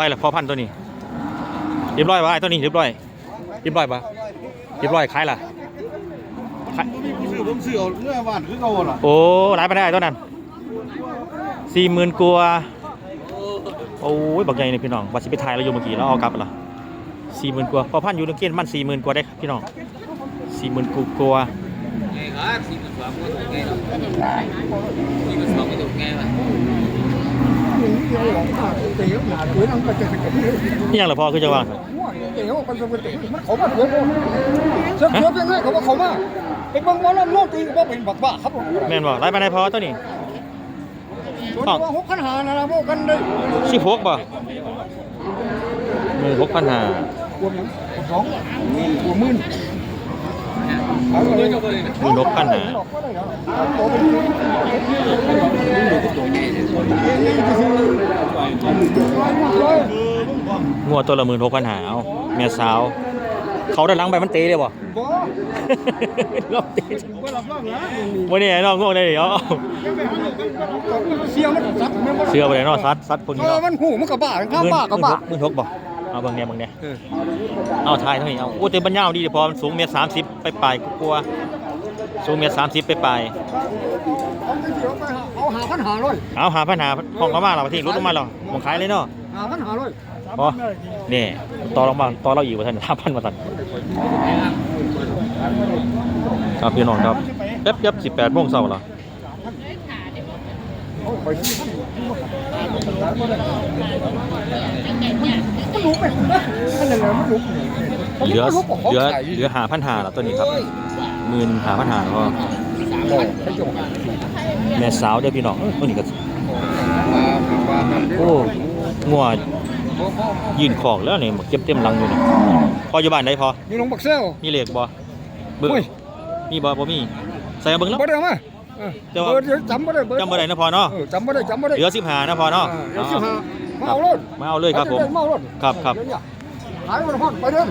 ไปละพอพันธุ์ตัวนี้เรียบร้อยปะไอ้ตัวนี้เรียบร้อยเรียบร้อยปะเรียบร้อยขายละขายผมซื้อผมซื้อเอาเนื้อบ้านคือเก่าล่ะโอ้หลายไปได้ตัวนั้นสี่หมื่นกว่าโอ้ยบักใหญ่นี่พี่น้องวัดสิไปถ่ายเราอยู่เมื่อกี้แล้วเอากลับละสี่หมื่นกว่าพอพันธุ์อยู่ในเกณฑ์มันสี่หมื่นกว่าได้ครับพี่น้องสี่หมื่นกว่าไงครับสี่หมื่นสองไม่ถูกไงหรอกสี่หมื่นสองไม่ถูกไงวะเตี๋ ยวหนาเตี๋ยวนั่งก็จะเป็นแบบนี้นี่ยังเหรอพ่อคือจะวางเตี๋ยวมันจะเป็นเตี๋ยวมันเขามาเตี๋ยวเชื่อเชื่อเป็นไงเขาว่าเขามาเป็นบางวันแล้วโลตีก็เป็นบักบ้าครับผมแม่นบอกหลายไปได้พอตัวนี้ส่วนว่าหกขันหานะนะพวกกันได้สิบหกบ่หมื่นหกพันห้ารวมอย่างสองหัวมื่น หมื่นหกพันห้างัวตัวละหมื่นหกพันห้าเอาแม่สาว เขาด้านหลังไปมันเตะเลยบ่บ่รอบตีวันนี้น้องงงเลยเดี๋ยวเสียมันซักมันเชื่อไปเลยเนาะซัดซัดพวกนี้มันหูมันกับบ้าข้ามบ้ากับบ้ามื่นหกบ่ เอาเบิ่งเนี่ยเบิ่งเนี่ยเอาทายเท่านี้เอาโอ้เต็มบรรยาวดีเดี๋ยวพอมันสูงเมตรสามสิบไปปลายๆกลัวๆสูงเมตรสามสิบไปปลายเอาไปเดี๋ยวไปหาเอาหาพันหาร้อยๆเอาหาปัญหาห้องเขามาเราไปที่รถลงมาเรามองขายเลยเนาะหาพันหาร้อยพอนี่ต่อลงมาต่อเราอีกว่าท่านห้าพันมาตัดครับพี่น้องครับเย็บเย็บสิบแปดโมงเช้าแล้วมัน รู้ไปมันยังไงมันรู้เหลือเหลือเหลือหาพันหาแล้วตัวนี้ครับหมื่นหาพันหาพอแม่สาวเด้อพี่น้องเอ้ยตัวนี้ก็โอ้งัวยืนของแล้วนี่เก็บเต็มหลังอยู่นี่พออยู่บ้านได้พอมีลงบักเซลมีเลขบ่เบิ่งโอ้ยมีบ่บ่มีใส่เอาเบิ่งแล้วบ่ได้มา เดี๋ยวเบอร์เดี๋ยวจำบ่ได้เบอร์จำบ่ได้นะพอเนาะเออจำบ่ได้จำบ่ได้เหลือสิบหานะพอเนาะเดี๋ยวสิหามาเอารถมาเอาเลยครับผม มาเอารถครับครับ เดี๋ยวเนี่ยหายวันพอดไปเด้อ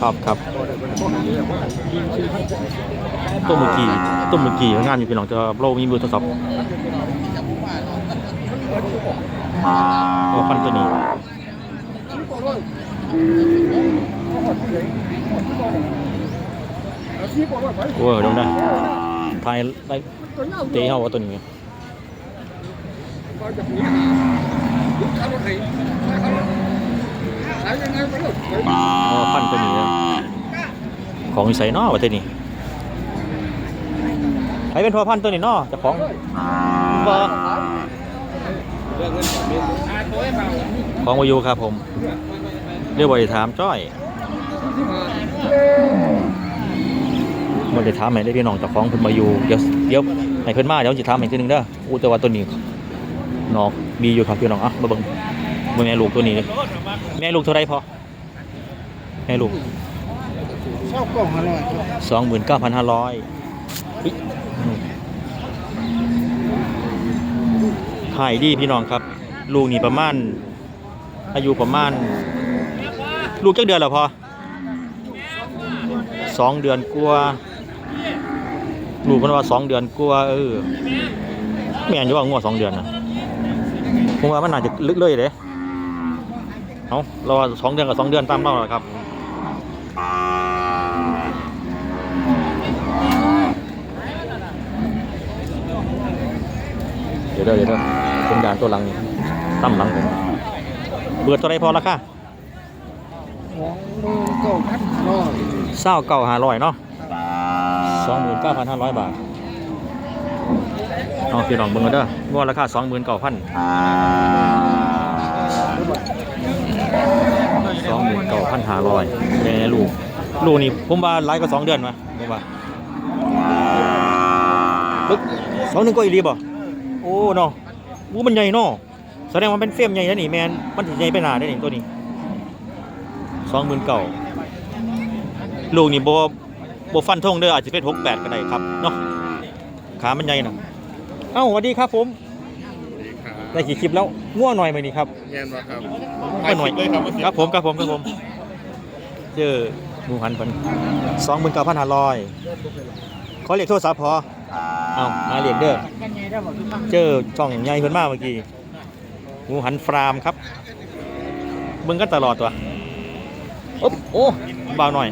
ครับครับต้มมือกี่ต้มมือกี่งานอยู่พี่น้องจะโลมีมือโทรศัพท์ก็ฟันตัวนี้โอ้ยดูนะทายไล่เตะเขาว่าตัวนี้ก็ฟันตัวนี้นะของใส่นอว่าตัวนี้ใครเป็นพ่อพันธุ์ตัวนี้นอเจะของบ่ของวายูครับผม เรียกว่าถามจ้อย มันได้ถามให้ได้พี่น้องเจ้าของเพิ่นมาอยู่เดี๋ยวเดี๋ยวให้เพิ่นมาเดี๋ยวสิถามให้ทีนึงเด้ออู้แต่ว่าตัวนี้นอกมีอยู่ครับพี่น้องอะมาเบิ่งบ่แม่ลูกตัวนี้แม่ลูกเท่าไรพอแม่ลูกชอบกล้องอร่อยสองหมื่นเก้าพันห้าร้อยขายดีพี่น้องครับ ลูกนี่ประมาณ อายุประมาณ ลูกจักเดือนแล้วพอสองเดือนกลัวา ลูกมันว่าสองเดือนกลัวาเออแม่นอยู่ว่างัวสองเดือนนะผมว่ามันน่าจะลึกเลยเด้เอาเราว่าสองเดือนกับสองเดือนตามเราแหละครับเดี๋ยวเด้อเดี๋ยวเด้อผมด่านตัวหลังนี่ตั้มหลังผมเบิดตัวไรพอราคาของมือเก้าพันร้อยเศร้าเก้าห้าร้อยเนาะ สองหมื่นเก้าพันห้าร้อยบาทเอาพี่น้องเบิ่งกันเด้องวดราคาสองหมื่นเก้าพันสองหมื่นเก้าพันห้าร้อยแม่ลูก ลูกนี่ผมว่าไลายก็สองเดือนมาผมว่าปึ๊กสองหนึ่งก็อีรีบ่โอ้เนาะวูมันใหญ่เนาะแสดงว่าเป็นเฟรมใหญ่แล้วนี่แมนมันถึงใหญ่ไปหนาได้นี่ตัวนี้สองหมื่นเก้าลูกนี่บ่ บ่ฟันธงเด้ออาจจะเป็นหกแปดก็ได้ครับเนาะขามันใหญ่นะเอ้าสวัสดีครับผมได้กี่คลิปแล้วง่วงหน่อยไหมนี่ครับเย็นบ่ครับง่วงหน่อยครับผมครับผมครับผมเจอหมูหันเพิ่นสองหมื่นเก้าพันห้าร้อยขอเรียกโทรศัพท์พอเอามาเรียกเด้อเจอช่องใหญ่เพิ่นมาเมื่อกี้หมูหันฟรามครับเบิ่งกันตลอดตัวโอ๊บโอ้เบาหน่อย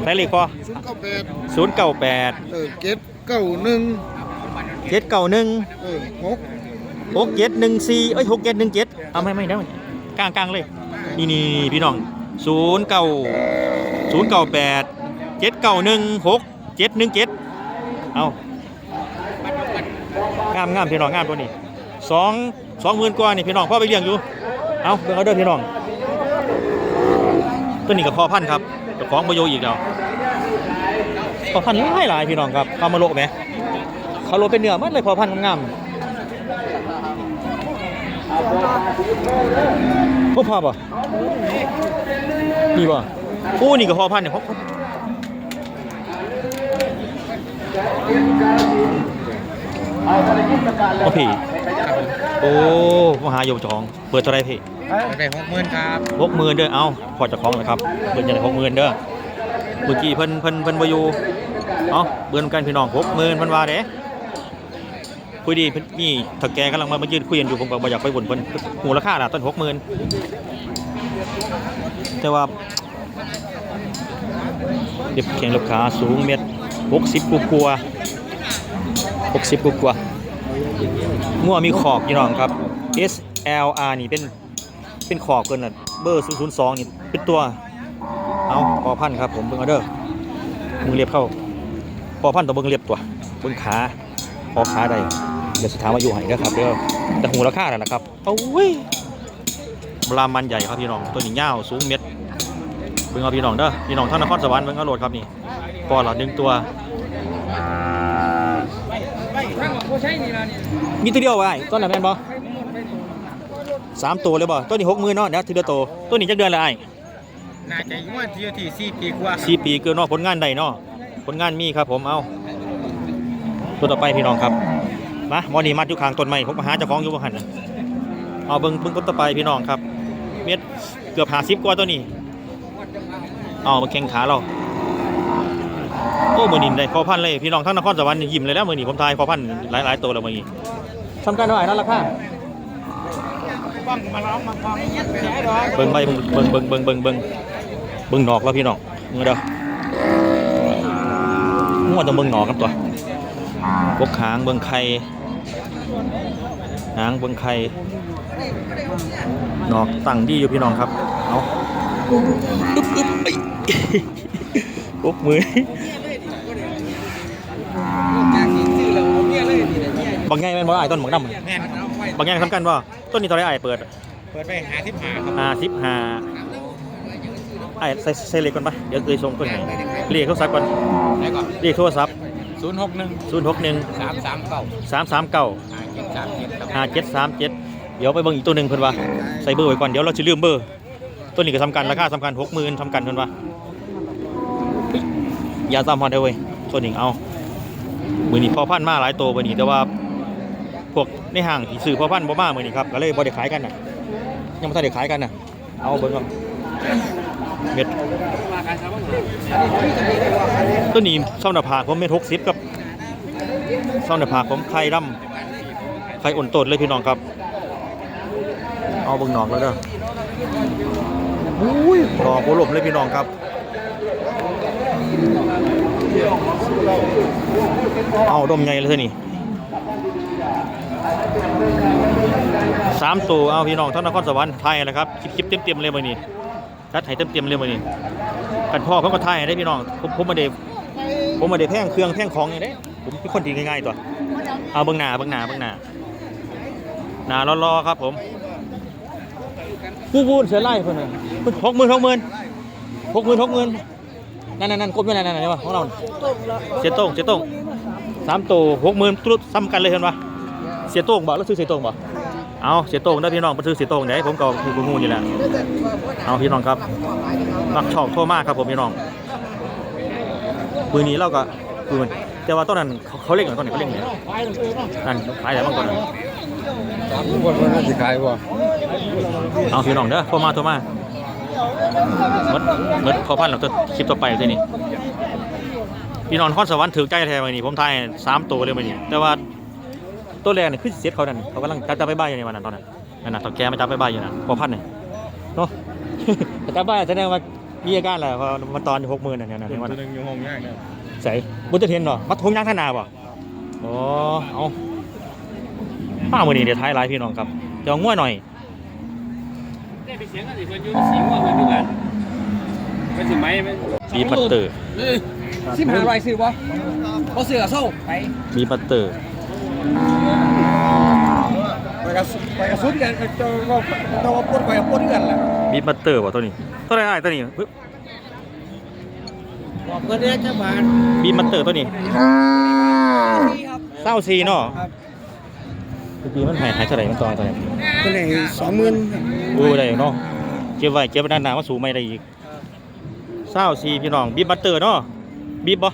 ใส่เลขพอศูนย์เก้าแปด098เออเจ็ดเก้าหนึ่ง791เออหกหกเจ็ดหนึ่งสี่เอ้ยหกเจ็ดหนึ่งเจ็ดเอาไม่ไม่ได้กลางกลางๆเลยนี่นี่นี่พี่น้องศูนย์เก้าศูนย์เก้าแปดเจ็ดเก้าหนึ่งหกเจ็ดหนึ่งเจ็ดเอางามงามพี่น้องงามตัวนี้สองสองหมื่นกว่านี่พี่น้องพ่อไปเลี้ยงอยู่ เอาเบิ่งเอาเด้อพี่น้องตัวนี้กับพ่อพันธุ์ครับเจ้าของประโยชน์อีกแล้วพอพันธุ์หลายหลายพี่น้องครับเขามาโลกไหมเขาโลเป็นเนื้อมันเลยพอพันธุ์งามๆพวกพ่อป่ะนี่ป่ะโอ้นี่ก็พอพันเนี่ยพอโอ้พี่ โอ้มหาโยมเจาของ เปิดเท่าไรพี่ได้หกหมื่นครับหกหมื่นเด้อเอาพอเจะคล้าของนะครับเปิดจะได้หกหมื่นเด้อเมื่อกี้เพิ่นเพิ่นเพิ่นบ่อยู่เอาเบิ่นกันพี่น้องหกหมื่นเพิ่นว่าเด้คุยดีเพิ่นนี่ถ้าแกกำลังมามายืนคุยกันอยู่ผมก็บ่อยากไปบ่นเพิ่นหูราคาน่ะต้นหกหมื่นแต่ว่าเด็บแข้งลูกค้าสูงเมตรหกสิบกว่าหกสิบกว่า ๆงัวมีขอบพี่น้องครับ SLR นี่เป็นเป็นขอบเกินน่ะเบอร์ 002 นี่เป็นตัว เอาพอพันครับผมเบิ่งเอเด้อมึงเรียบเข้าพอพันต้องเบิ่งเรียบตัวเบิ่งขาพอขาใดเดี๋ยวสุดท้ายมาอยู่ให้เด้อครับเด้อแต่หูราคาน่ะนะครับโอ้ยบลามันใหญ่ครับพี่น้องตัวนี้ยาวสูงเม็ดเบิ่งเอาพี่น้องเด้อพี่น้องท่านนครสวรรค์เบิ่งเอาโหลดครับนี่ปอละหนึ่งตัว มีตัวเดียวไว้ต้นไหนแม่นบ่สามตัวเลยบ่ตัวนี้หกหมื่นเนาะเดี๋ยวทีเดียวโตตัวนี้จักเดือนละไอ้น่าจะอยู่ว่าที่ที่สี่ปีกว่าสี่ปีเกินเนอกผลงานใดเนาะผลงานมีครับผมเอาตัวต่อไปพี่น้องครับมาหมอนี่มัดอยู่ข้างต้นไม้ผมมาหาเจ้าของอยู่บ่หันน่ะเอาเบิ่งเบิ่งต้นต่อไปพี่น้องครับ เม็ดเกือบหาสิบกว่าตัวนี้เอามาแข่งขาเรา โอ้มือนินได้พอพันเลยพี่น้องทั้งนครสวรรค์นี่ยิ้มเลยแล้วมือนี่ผมทายพอพันหลายหลายๆตัวแล้วมือนี้ทำการเท่าไหร่นั่นราคาฟังมาล้อมมาฟังแฉดอกเบิ่งไปเบิ่งเบิ่งเบิ่งเบิ่งเบิ่งเบิ่งหนอกแล้วพี่น้องเงือเด้อมั่วต้องเบิ่งหนอกครับตัวพวกหางเบิ่งไข่หางเบิ่งไข่หนอกตั้งดีอยู่พี่น้องครับเอาอึ๊บอึ๊บไอ้ยปกมือ จากที่ซื้อแล้วผมเนี่ยเลยนี่เนี่ย บางไงแม่นบ่ไอ้ายต้นหมากดำแม่นเอาไว้บางไงทำกันบ่ต้นนี้ตอนนี้ไอ้ายเปิดเปิดไปหาที่หาครับห้าสิบห้าไอ้ายใส่ใส่เลขก่อนปะเดี๋ยวเคยส่งตัวไหนเลขโทรศัพท์ก่อนแล้วก็เลขโทรศัพท์ศูนย์หกหนึ่งศูนย์หกหนึ่งสามสามเก้าสามสามเก้าห้าเจ็ดสามเจ็ดครับห้าเจ็ดสามเจ็ดเดี๋ยวไปเบิ่งอีกตัวหนึ่งเพิ่นว่าใส่เบอร์ไว้ก่อนเดี๋ยวเราจะลืมเบอร์ตัวนี้ก็สำคัญราคาสำคัญหกหมื่นสำคัญเพิ่นว่าอย่าซ้ำฮอดเด้อเว้ยตัวนี้เอามือนี้พอพันธุ์มาหลายตัวมื้อนี้แต่ว่า พวกในห้างที่ซื้อพอพันธุ์บ่มามื้อนี้ครับก็เลยบ่ได้ขายกันน่ะยังบ่ทันได้ขายกันน่ะเอาเบิ่งก่อนเม็ดตัวนี้ซ่อมหน้าผากผมเม็ด60กับซ่อมหน้าผากผมไข่ดำไข่อ่อนตดเลยพี่น้องครับ เอาเบิ่งหนอกแล้วเด้ออุ้ยหนอกหัวหลมเลยพี่น้องครับเอาดมใหญ่เลยเท่านี่ สามตัวเอาพี่น้องท่านนครสวรรค์ไทยนะครับคลิปเต็มเต็มๆเลยมื้อนี้ทัดให้เต็มเต็มๆเลยมื้อนี้กันพ่อเพิ่นก็ไทยได้พี่น้องผมผมมาเดผมมาเดแพ่งเครื่องแพ่งของอย่างเด้ผมเป็นคนทีง่ายๆตัวเอาเบิ่งหน้าเบิ่งหน้าเบิ่งหน้าหน้ารอๆครับ ผมพูดพูดเสียไล่เพิ่นน่ะหกหมื่นหกหมื่นหกหมื่นหกหมื่นนั่นนั่นนั่นกลมอยู่นั่นนั่นนั่นวะของเราเสียโต้งเสียโต้งสามตัวหกหมื่นตุดซ้ำกันเลยเห็นปะ เสียโต้งบอกแล้วซื้อเสียโต้งบอกเอาเสียโต้งได้อพี่น้องไปซื้อเสียโต้งเดี๋ยวให้ผมก็คือกูงูนี่แหละเอาพี่น้องครับมักชอบโทรมากครับผมพี่น้องปืนนี้เราก็ปืนแต่ว่าต้นนั้นเขาเขาเล่นกันต้นไหนเขาเล่นไงนั่นขายอะไรบ้างก่อนนั้นสามคนมันน่าจะขายบ่เอาพี่น้องเด้อโทรมาโทรมาเมดเมดพอพันเราจะคลิปต่อไปทีนี้พี่น้องนครสวรรค์ถือใจแท้ไปนี่ผมทายสามตัวเลยไปนี่แต่ว่า ตัวแรกนี่คือเสียเขานั่นเขากำลังจับจับไปบ้ายอยู่ในวันนั้นตอนนั้นนั่นน่ะตอแกมาจับไปบ้ายอยู่นั่นพอพันเนี่ยเนาะ แต่กลับบ้านแสดงว่ามีอาการแหละพอมาตอนหกหมื่นเนี่ยนะตัวในวันหนึงอยู่ห้องย่างเนี่ยใส่บุตรเทนเหรอมัดทงย่างธนาบ่อ๋อเอาป้ามือนี้เดี๋ยวท้ายไลฟ์พี่น้องครับจะเอาง่วยหน่อยได้ไปเสียงกันสิเพิ่นอยู่สิงว่าเพิ่นอยู่กันเพิ่นสิไหมมันมีปัตเตอร์สิบห้าร้อยซื้อบ่บ่ซื้อก็เศร้าไปมีปัตเตอร์ไปกระ สุนไปกระสุนกันจ้าก็เจ้าก็ปนไปปนกันแหละมีปัตเตอร์บ่ะตัวนี้เท่าไหรอ้ายตัวนี้ปึ๊บบอกเพิ่อนได้จังหวัดมีปัตเตอร์ตัวนี้เศร้าซีเนาะเมื่อกี้มันหายหายเท่าไหร่มันตอนตัวนี้เพิ่นให้สองหมื่นโอ้ได้เนาะเก็บไว้เก็บไว้นานๆมาสู่ไม่ได้อีกเศร้าซีพี่น้องบีบัตเตอร์เนาะบีบบ่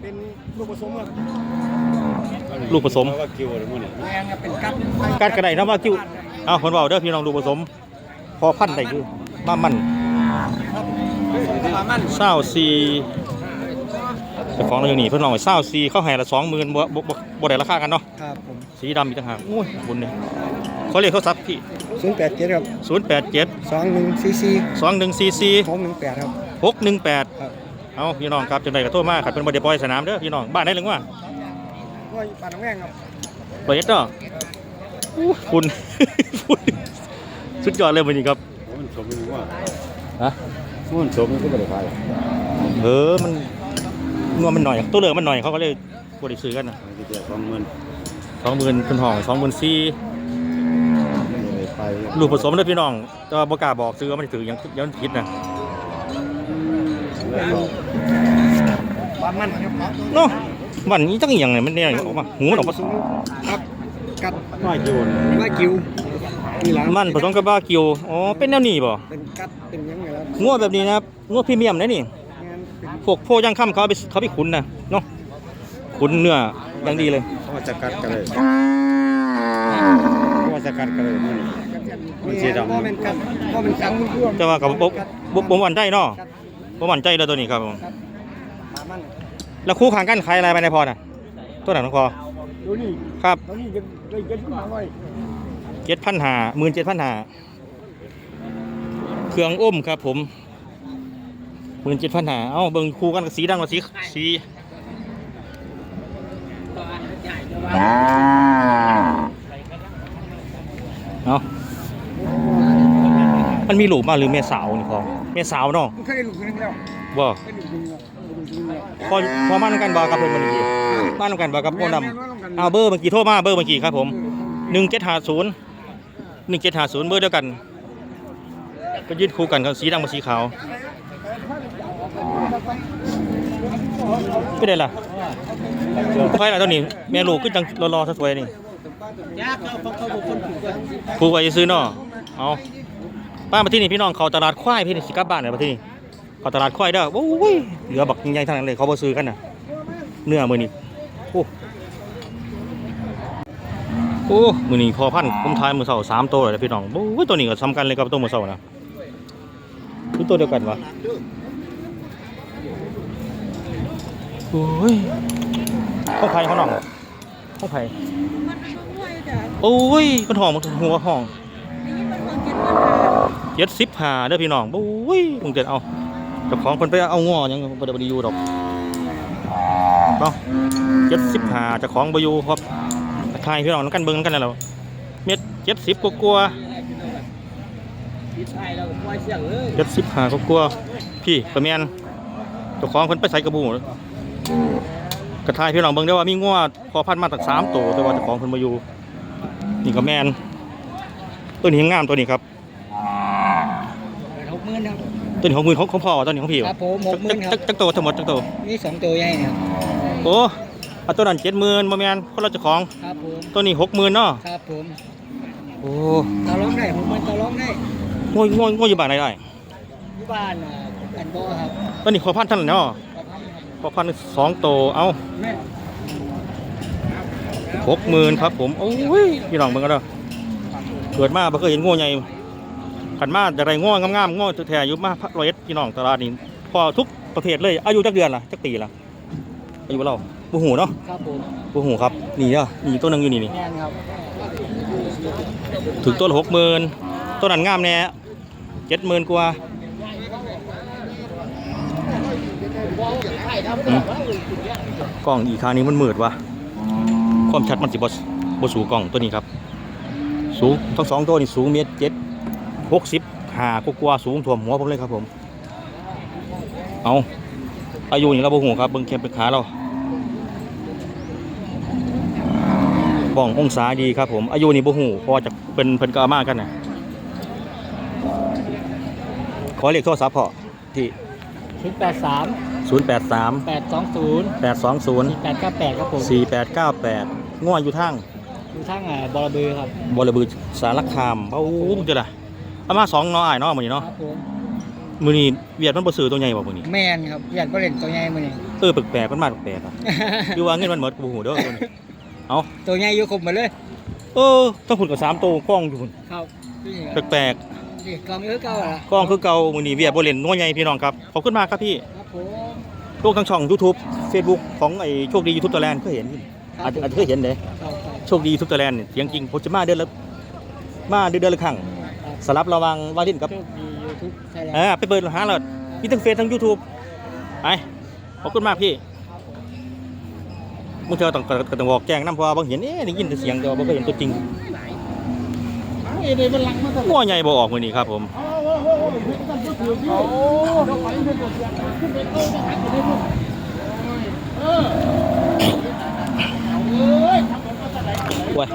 เป็นลูกผสมครับ ลูกผสมว่าคิวอะไรพวกนี้แม่นครับเป็นกัดการกระไดนะว่ากิ้วเอาคนเบาเด้อพี่น้องลูกผสม พอพันธุ์ได้คือมามันมันเศร้าซีเจ้าของเราอยู่นี่เพิ่นลองไว้เศร้าซีเข้าให้ละสองหมื่นบ่บ่บ่บ่ได้ราคากันเนาะครับผมสีดำอีกต่างหากโอ้ยบุญเนี่ยเขาเรียกโทรศัพท์พี่ศูนย์แปดเจ็ดครับศูนย์แปดเจ็ดสองหนึ่งสี่สี่สองหนึ่งสี่สี่หกหนึ่งแปดครับหกหนึ่งแปดครับเอาพี่น้องครับจังไดก็โทษมากขัดเป็นบไดปล่อยสนามเด้อพี่น้องบ้านได้หรือว่า ว่าปานน้ำแม่งครับเปิดเนาะอู้คุณ คุณสุดยอดเลยวันนี้ครับมันสมมันว่าฮะมันสมมันก็ไม่ได้ขายเออมันงวมันหน่อยตัวเหลือมันหน่อยเขาก็เลยบริซื้อกันนะมันจะแจกสองหมื่นสองหมื่นคุณห้องสองหมื่นสี่ไม่ได้ไปลูกผสมเด้อพี่น้องแต่ว่าบกล้าบอกซื้อว่ามันถือยังยังผิดนะปานมันครับเนาะ วันนี้จังอหย่างไงมันเนี่ยออกมาหูมันออกมาครับกัดน้อยคิวว่ากิวนี่หลังมันผสมกับบ้ากิวอ๋อเป็นแนวนี้บ่เป็นกัดเป็นหยังไงครับงวแบบนี้นะครับงวพรีเมียมนะนี่งานเป็นพวกโพย่างค่ำเขาเอาไปเขาไปขุนนะเนาะขุนเนื้ออย่างดีเลยเขาจะกัดกันเลยเขาจะกัดกันเลยมันมันสีดำว่าเป็นกัดว่าเป็นกัดร่วมแต่ว่ากับบ่บ่บ่หวั่นใจเนาะบ่หวั่นใจเลยตัวนี้ครับผมปานมัน แล้วคู่ขางกันขายอะไรไปในพอน่ะ ตัวไหนน้องพอดูนี่ครับตอนนี้ยังได้เกินขึ้นมาไว้เจ็ดพันหาหมื่นเจ็ดพันหาเครื่องอ้มครับ ผมหมื่นเจ็ดพันหาเอ้าเบิ่งคู่กันกับสีดำกับสีสีเนาะมันมีหลูกมาหรือแม่สาวนี่พอแม่สาวเนาะมันเคยได้ลูกนึงแล้วบ่ อพอมานํกันบ่กับเพิ่นเมื่อกี้มานํกันบ่กับโมดำเอาเบอร์เมื่อกี้โทรมาเบอร์เมื่อกี้ครับผม1750 1750เบอร์เดียวกัน ก็ยืดคู่กันกับสีดำกับสีขาวไม่ได้ล่ะใครล่ะตัวนี้ แม่ลูกขึ้นจังรอๆสวยๆนี่ยากแล้วเขาเขาบอกคนถูกกันครูไว้ซื้อเนาะเอาป้ามาที่นี่พี่น้องเขาตลาดควายพี่นี่สิกลับบ้านเลยมาที่นี่ เขาตลาดควายเด้อโอ้ยเหลือบักใหญ่ทั้งนั้นเลยเขาบ่ซื้อกันน่ะเนื้อมือนี้โอ้โอ้มือนี้พอพันผมทายมือเช้าสามตัวเลยพี่น้องโอ้ยตัวนี้ก็สำคัญเลยกับตัวมือเช้านะคือตัวเดียวกันวะโอ้ยข้าวไผ่ข้าวหน่องข้าวไผ่โอ้ยคนหองมันหัวหองเจ็ดสิบหาเด้อพี่น้องโอ้ยมึงเจ็ดเอา จ้าของคนไปเอาง้อยังบ่ได้บ่ได้อยู่ดอกเนาะเจ็ดสิบหาเจ้าของบ่อยู่ครับทายพี่น้องนำกันเบิ่งนำกันแล้วเม็ดเจ็ดสิบกว่าเราปล่อยเจ็ดสิบหากว่าพี่ประแมนเจ้าของคนไปใส่กระบูกระทายพี่น้องเบิ่งได้ว่ามีง้อพอพันมาตั้งสามตัวแต่ว่าเจ้าของคนบ่อยู่นี่ก็แมนตัวนี้งามตัวนี้ครับ ตัวนี้ของมือของของพ่อตัวนี้ของพี่ครับผมหกหมื่นครับ จักจักโตทั้งหมดจักโตนี่สองตัวใหญ่เนี่ยโอ้เอาตัวนั้นเจ็ดหมื่นบ่แม่นคนละเจ้าของครับผมตัวนี้หกหมื่นเนาะครับผมโอ้ต่อร้องได้หกหมื่นต่อร้องได้งวยงวยงวยอยู่บ้านไหนได้อยู่บ้านอะกันบ่ครับตัวนี้ขอพันท่านเนาะขอพันครับขอพันสองโตเอาแม่หกหมื่นครับผมโอ้ยพี่น้องเบิ่งกันเด้อเกิดมาบ่เคยเห็นงูใหญ่ ขันมาจากไรงูงามๆงูแท้ๆอยู่มาร้อยเอ็ดพี่น้องตลาดนี้พอทุกประเภทเลยอายุจักเดือนล่ะจักปีล่ะอายุเราบ่หูเนาะครับผมบ่หูครับนี่เด้อนี่ตัวหนึงอยู่นี่นี่แม่นครับถึงตัวละหกหมื่นตัวนั้นงามแน่เจ็ดหมื่นกว่าอืมกล้องอีกคานี้มันมืดวะความชัดมันสิบบ่สูงกล้องตัวนี้ครับ สูงทั้งสองตัวนี่สูงเมตรเจ็ด หกสิบห้ากว่าๆสูงถ่วมหัวผมเลยครับผม เอาอายุนี่เราบ่หูครับเบิ่งแคมเป็นขาเราบ้ององศาดีครับผม อายุนี่บ่หูเพอจะเป็นเพิ่นก็เอามากันน่ะขอเลขโทรศัพท์พอที่ศูนย์แปดสาม083แปดสองศูนย์820แปดเก้าแปดครับผม4898ง่วอยู่ทางอยู่ทางอ่าบอระเบือครับบรบือสารคามเอ้ามึงจะล่ะ เอามาสองเนาะอ้ายเนาะมื้อนี้คเนาะรับผมมื้อนี้เวียดมันบ่ซื้อตัวใหญ่บ่มื้อนี้แมนครับอยากไปเล่นตัวใหญ่มาเนี่ยเออแปลกๆมันมาแปลกๆอะคือว่าเงินมันหมดกูหูเด้อตัวนี้เอาตัวใหญ่อยู่ครบหมดเลยเออต้องหุ่นกับสามตัวกล้องอยู่หุ่นครับนี่ครับแปลกนี่กองเยอะเก่าละๆกล้องคือเก่ามือนี้เวียบเล่นนัวใหญ่พี่น้องครับขอบคุณมากครับพี่ครับผมลูกทางช่อง YouTube Facebook ของไอ้โชคดี YouTube ตัวแลนด์เคยเห็นอาจจะอาจจะเคยเห็นเด้ ครับครับ โชคดี YouTube ตัวแลนด์เนี่ยเสียงจริงผมจะมาเดือนละมาเดือนเดือนละครั้ง สลับระหวังวาลินกับโชคดียูทูบไทยแลนเอด์อไปเปิดหาเรามีทั้งเฟซทั้ง YouTube ไปขอบคุณมากพี่มึงเธอต้องก็ต้องบอกแจ้งน้ำเพราะว่าบางเห็นเอ๊ะได้ยินแต่เสียงแต่ว่าบ่เคยเห็นตัวจริงเอ้ยเดี๋ยวมันลังมาตลอดงัวใหญ่บ่ออกมือนี้ครับผมว้ย